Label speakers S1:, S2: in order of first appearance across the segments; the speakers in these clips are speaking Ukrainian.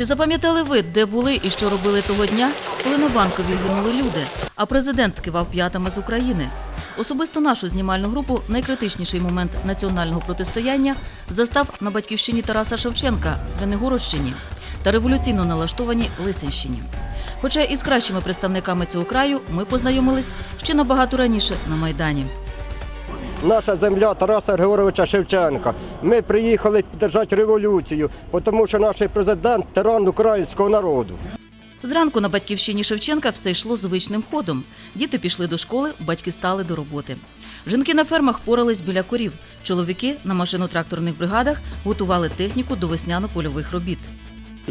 S1: Чи запам'ятали ви, де були і що робили того дня, коли на банковій гинули люди, а президент кивав п'ятами з України? Особисто нашу знімальну групу найкритичніший момент національного протистояння застав на батьківщині Тараса Шевченка з Венегородщині та революційно налаштованій Лисинщині. Хоча із кращими представниками цього краю ми познайомились ще набагато раніше на Майдані.
S2: Наша земля Тараса Григоровича Шевченка. Ми приїхали підтримати революцію, тому що наш президент тиран українського народу.
S1: Зранку на батьківщині Шевченка все йшло звичним ходом. Діти пішли до школи, батьки стали до роботи. Жінки на фермах порались біля корів. Чоловіки на машино-тракторних бригадах готували техніку до весняно-польових робіт.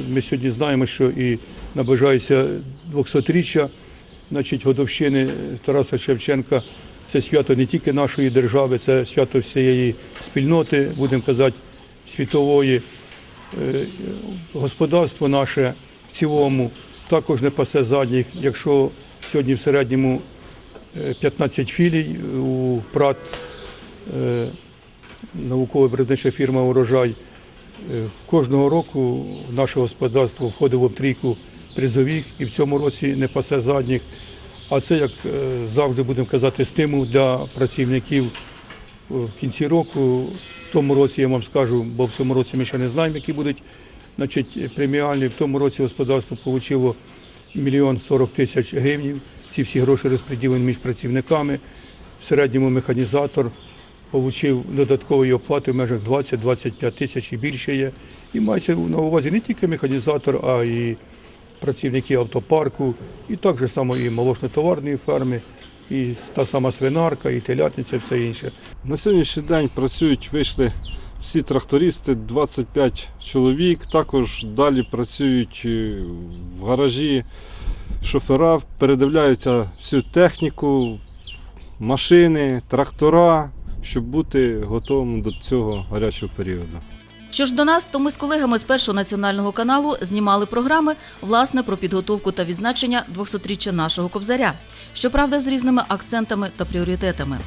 S3: Ми сьогодні знаємо, що і наближається 200-річчя значить, годовщини Тараса Шевченка. Це свято не тільки нашої держави, це свято всієї спільноти, будемо казати, світової. Е, Господарство наше в цілому також не пасе задніх. Якщо сьогодні в середньому е, 15 філій у ПРАТ е, науково-виробнича фірма Урожай. Е, Кожного року наше господарство входило в трійку призових і в цьому році не пасе задніх. А це, як е, завжди будемо казати, стимул для працівників е, в кінці року. В тому році я вам скажу, бо в цьому році ми ще не знаємо, які будуть значить, преміальні. В тому році господарство отримало мільйон сорок тисяч гривень. Ці всі гроші розподілені між працівниками. В середньому механізатор отримав додаткової оплати в межах 20-25 тисяч і більше є. І мається на увазі не тільки механізатор, а й працівники автопарку, і так же само і молочно-товарної ферми, і та сама свинарка, і телятниця, і все інше.
S4: На сьогоднішній день працюють, вийшли всі трактористи, 25 чоловік. Також далі працюють е, в гаражі шофера, передивляються всю техніку, машини, трактора, щоб бути готовим до цього гарячого періоду.
S1: Що ж до нас, то ми з колегами з першого національного каналу знімали програми власне про підготовку та відзначення 200-річчя нашого кобзаря. Щоправда, з різними акцентами та пріоритетами.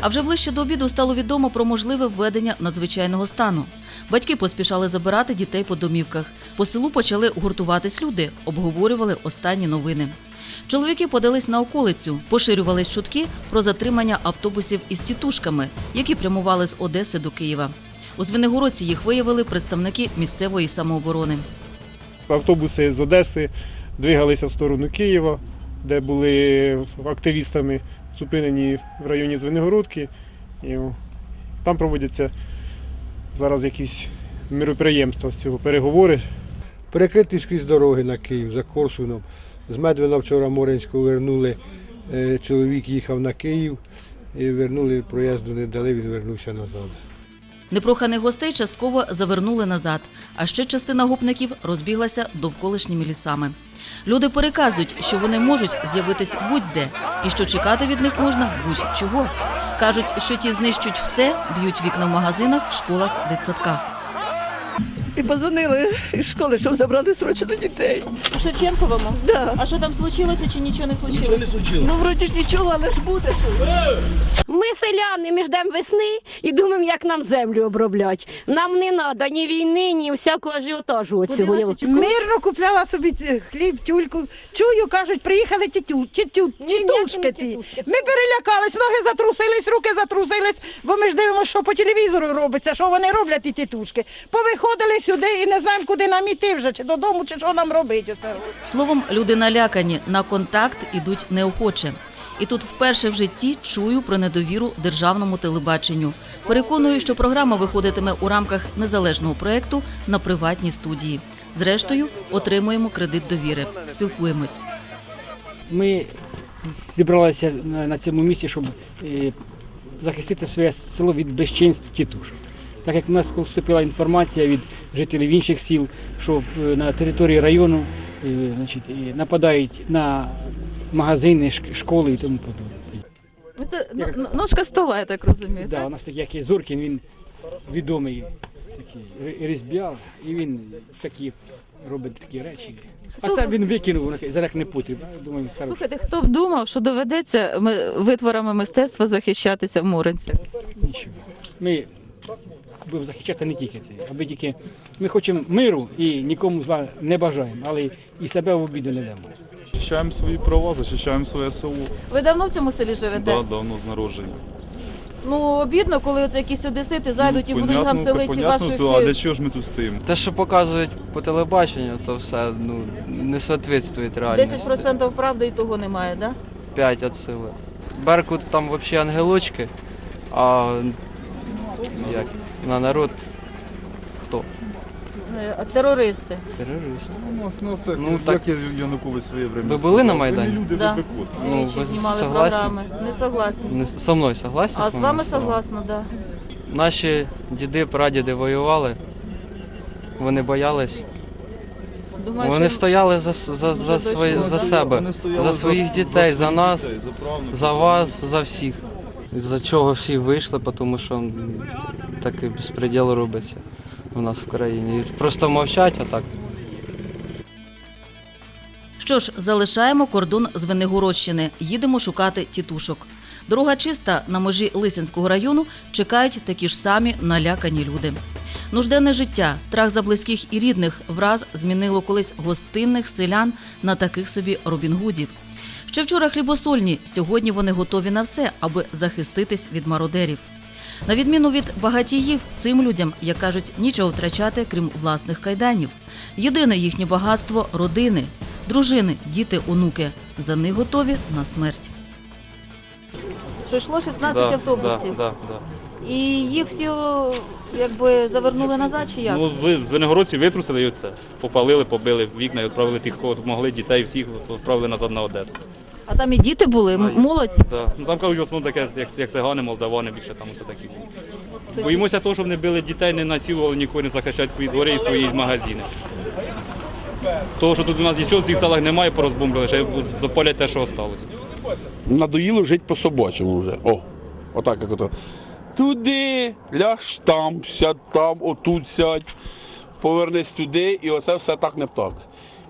S1: А вже ближче до обіду стало відомо про можливе введення надзвичайного стану. Батьки поспішали забирати дітей по домівках. По селу почали гуртуватись люди, обговорювали останні новини. Чоловіки подались на околицю, поширювались чутки про затримання автобусів із тітушками, які прямували з Одеси до Києва. У Звенигородці їх виявили представники місцевої самооборони.
S5: Автобуси з Одеси двигалися в сторону Києва, де були активістами зупинені в районі Звенигородки. І там проводяться зараз якісь міроприємства з цього переговори.
S6: перекриті скрізь дороги на Київ за Корсуном. З Медвина вчора Моринського вернули. Е, Чоловік їхав на Київ і вернули проїзду не дали, він вернувся назад.
S1: Непроханих гостей частково завернули назад, а ще частина гопників розбіглася довколишніми лісами. Люди переказують, що вони можуть з'явитись будь-де і що чекати від них можна будь-чого. Кажуть, що ті знищують все, б'ють вікна в магазинах, школах, дитсадках.
S7: І позвонили із школи, щоб забрали срочно дітей.
S1: Шевченковому?
S7: Да.
S1: А що там случилося чи нічого не случилося?
S7: Ну, вроді ж нічого, але ж буде що.
S8: Ми селяни, ми ждемо весни і думаємо, як нам землю обробляти. Нам не треба ні війни, ні всякого ажіотажу оцього.
S9: Мирно купляла собі хліб, тюльку. Чую, кажуть, приїхали тітю, тітю, тітушки ті. Ми перелякались, ноги затрусились, руки затрусились, бо ми ж дивимося, що по телевізору робиться, що вони роблять ті тітушки. Повиходили сюди і не знаємо, куди нам іти вже, чи додому, чи що нам робити. Оце.
S1: Словом, люди налякані, на контакт ідуть неохоче. І тут вперше в житті чую про недовіру державному телебаченню. Переконую, що програма виходитиме у рамках незалежного проєкту на приватній студії. Зрештою, отримуємо кредит довіри. Спілкуємось.
S10: Ми зібралися на, на цьому місці, щоб е, захистити своє село від безчинств тітушок. Так як в нас поступила інформація від жителів інших сіл, що е, на території району е, значить, нападають на магазини, школи і тому подобне.
S7: Це
S10: Як-
S7: ножка стола, я так розумію.
S10: Да, у нас такий як є Зоркін, він відомий такий різьбяр, і він такі робить такі речі. А це він викинув на- за як не потрібно. Думаю, хороший.
S1: Слухайте, хто б думав, що доведеться витворами мистецтва захищатися в Муринцях?
S10: Нічого. Ми будемо захищати не тільки це, аби тільки ми хочемо миру і нікому зла не бажаємо, але і себе в обіду не дамо.
S11: Захищаємо свої права, захищаємо своє село.
S1: Ви давно в цьому селі живете?
S11: Да, давно з народження.
S1: Ну обідно, коли оце якісь одесити зайдуть і будуть гамселити
S11: понятно,
S1: ваших.
S11: то, а для чого ж ми тут стоїмо?
S12: Те, що показують по телебаченню, то все ну, не соответствує реальності.
S1: 10% правди і того немає, да?
S12: 5 від сили. Беркут там взагалі ангелочки, а як, на народ хто?
S1: Е, Терористи.
S12: Терорист.
S11: У нас ну, це
S12: Ну,
S11: як
S12: так.
S11: я Янукович своє время.
S12: Ви були на Майдані?
S11: Ви не люди,
S1: Да.
S11: ви.
S12: Ну, ви
S1: знімали
S12: согласні?
S1: програми. Не согласні.
S12: Не, со мною согласні?
S1: А з вами согласна, да.
S12: Наші діди, прадіди воювали, вони боялись.
S1: Думаю,
S12: Вони
S1: що-
S12: стояли за, с- за, за,
S1: Може,
S12: свої, за
S1: да?
S12: себе,
S11: Вони стояли
S12: за своїх дітей, за
S11: своїх
S12: нас.
S11: дітей, за правнуків.
S12: За вас, за всіх. За чого всі вийшли, тому що такий безпреділ робиться у нас в країні. Просто мовчать, а так.
S1: Що ж, залишаємо кордон з Венегородщини. Їдемо шукати тітушок. Дорога чиста на межі Лисинського району чекають такі ж самі налякані люди. Нужденне життя, страх за близьких і рідних враз змінило колись гостинних селян на таких собі робінгудів. Ще вчора хлібосольні, сьогодні вони готові на все, аби захиститись від мародерів. На відміну від багатіїв, цим людям, як кажуть, нічого втрачати, крім власних кайданів. Єдине їхнє багатство родини, дружини, діти, онуки. За них готові на смерть. Що йшло 16
S12: Да,
S1: автобусів,
S12: да, да.
S1: І їх всі якби завернули назад чи як?
S13: Ну, ви в Венегородці витрусили і оце. Попалили, побили вікна і відправили тих, кого могли, дітей всіх відправили назад на Одесу.
S1: А там і діти були, молодь.
S13: Да. Ну, там кажуть, в основному таке, як, як цигани, молдавани, більше там оце такі. Боїмося того, щоб не били дітей, не насилували нікого, не захищати свої двори і свої магазини. Того, що тут у нас нічого в цих селах немає, порозбомбили, ще дополять те, що залишилось.
S14: надоїло жити по-собачому вже. О, отак як ото. Туди, ляж там, сядь там, отут сядь, повернись туди, і оце все так не так.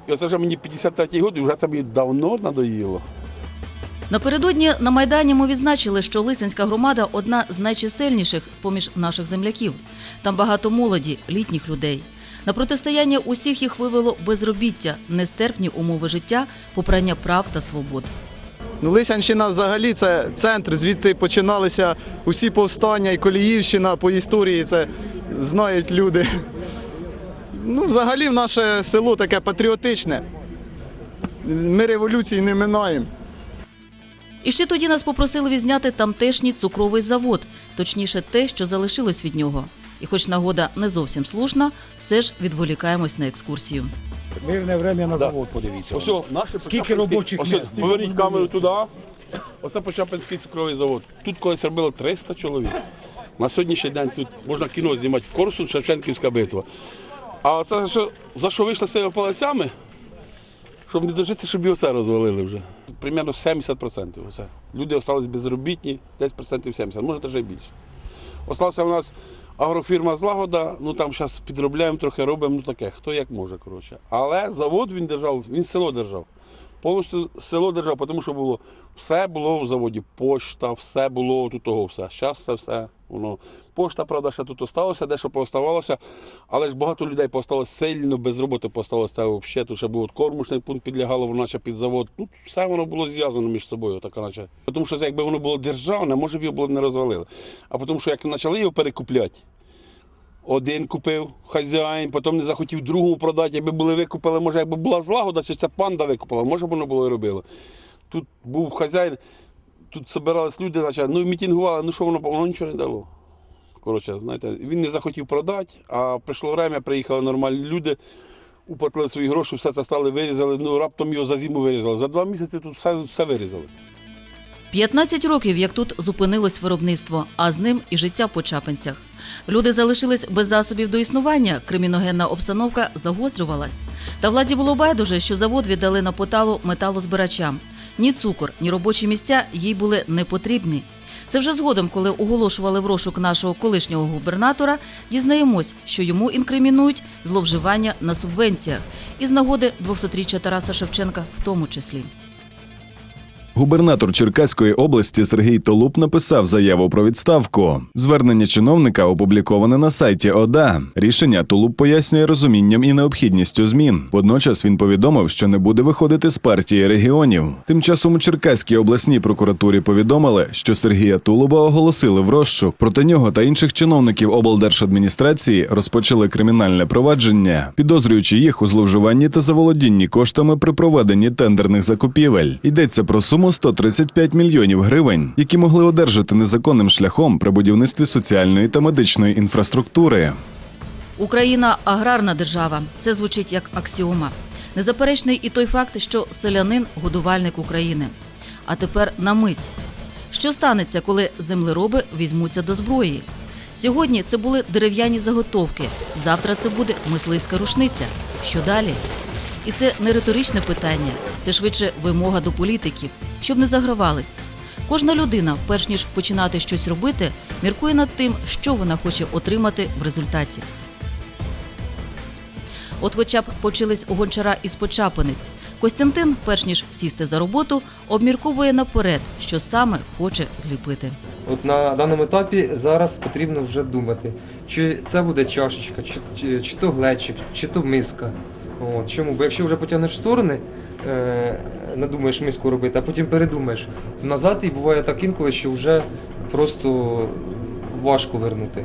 S14: І оце вже мені 53-й год, і вже це мені давно надоїло.
S1: Напередодні на Майдані ми відзначили, що Лисинська громада одна з найчисельніших з-поміж наших земляків. Там багато молоді, літніх людей. На протистояння усіх їх вивело безробіття, нестерпні умови життя, попрання прав та свобод.
S15: Ну, Лисянщина взагалі це центр, звідти починалися усі повстання і Коліївщина по історії, це знають люди. Ну, взагалі в наше село таке патріотичне. Ми революції не минаємо.
S1: І ще тоді нас попросили відзняти тамтешній цукровий завод, точніше те, що залишилось від нього. І хоч нагода не зовсім слушна, все ж відволікаємось на екскурсію.
S6: Мирне время на завод подивіться.
S14: Ось наші
S6: Скільки робочих
S14: Ось,
S6: місць?
S14: поверніть камеру туди. Оце Почапинський цукровий завод. Тут колись робило 300 чоловік. На сьогоднішній день тут можна кіно знімати Корсун, Шевченківська битва. А це що, за що вийшли з цими палацями? Щоб не дожитися, щоб і оце розвалили вже. Примерно 70%. Оце. Люди залишились безробітні, десь процентів 70, може навіть більше. Осталася у нас агрофірма Злагода, ну там зараз підробляємо, трохи робимо, ну таке, хто як може, коротше. Але завод він держав, він село держав. Повністю село держав, тому що було все було в заводі. Пошта, все було тут того все. Зараз це все. Воно. Пошта, правда, ще тут осталося, дещо пооставалося, але ж багато людей поставилося сильно без роботи, поставилося це взагалі. Тут ще був кормушний пункт підлягало, воно наче під завод. Ну, все воно було зв'язано між собою, така наче. Тому що якби воно було державне, може б його було б не розвалили. А тому що як почали його перекупляти, один купив хазяїн, потім не захотів другому продати, якби були викупили, може, якби була злагода, чи це панда викупила, може б воно було і робило. Тут був хазяїн, тут збирались люди, наче, ну мітингували, ну що воно, воно нічого не дало. Коротше, знаєте, він не захотів продати, а прийшло время, приїхали нормальні люди, уплатили свої гроші, все це стали вирізали, ну раптом його за зиму вирізали. За два місяці тут все, все вирізали.
S1: 15 років, як тут зупинилось виробництво, а з ним і життя по Чапинцях. Люди залишились без засобів до існування, криміногенна обстановка загострювалась. Та владі було байдуже, що завод віддали на поталу металозбирачам. Ні цукор, ні робочі місця їй були не потрібні. Це вже згодом, коли оголошували в розшук нашого колишнього губернатора, дізнаємось, що йому інкримінують зловживання на субвенціях із нагоди 200-річчя Тараса Шевченка в тому числі.
S16: Губернатор Черкаської області Сергій Толуп написав заяву про відставку. Звернення чиновника опубліковане на сайті ОДА. Рішення Толуп пояснює розумінням і необхідністю змін. Водночас він повідомив, що не буде виходити з партії регіонів. Тим часом у Черкаській обласній прокуратурі повідомили, що Сергія Тулуба оголосили в розшук. Проти нього та інших чиновників облдержадміністрації розпочали кримінальне провадження, підозрюючи їх у зловживанні та заволодінні коштами при проведенні тендерних закупівель. Йдеться про суму 135 мільйонів гривень, які могли одержати незаконним шляхом при будівництві соціальної та медичної інфраструктури.
S1: Україна аграрна держава. Це звучить як аксіома. Незаперечний і той факт, що селянин годувальник України. А тепер на мить. Що станеться, коли землероби візьмуться до зброї? Сьогодні це були дерев'яні заготовки, завтра це буде мисливська рушниця. Що далі? І це не риторичне питання, це швидше вимога до політиків, щоб не загравались. Кожна людина, перш ніж починати щось робити, міркує над тим, що вона хоче отримати в результаті. От хоча б почались у гончара із почапинець. Костянтин, перш ніж сісти за роботу, обмірковує наперед, що саме хоче зліпити.
S17: От на даному етапі зараз потрібно вже думати, чи це буде чашечка, чи, чи, чи то глечик, чи то миска. От, чому? Бо якщо вже потягнеш в сторони, е, надумаєш миску робити, а потім передумаєш, то назад і буває так інколи, що вже просто важко вернути.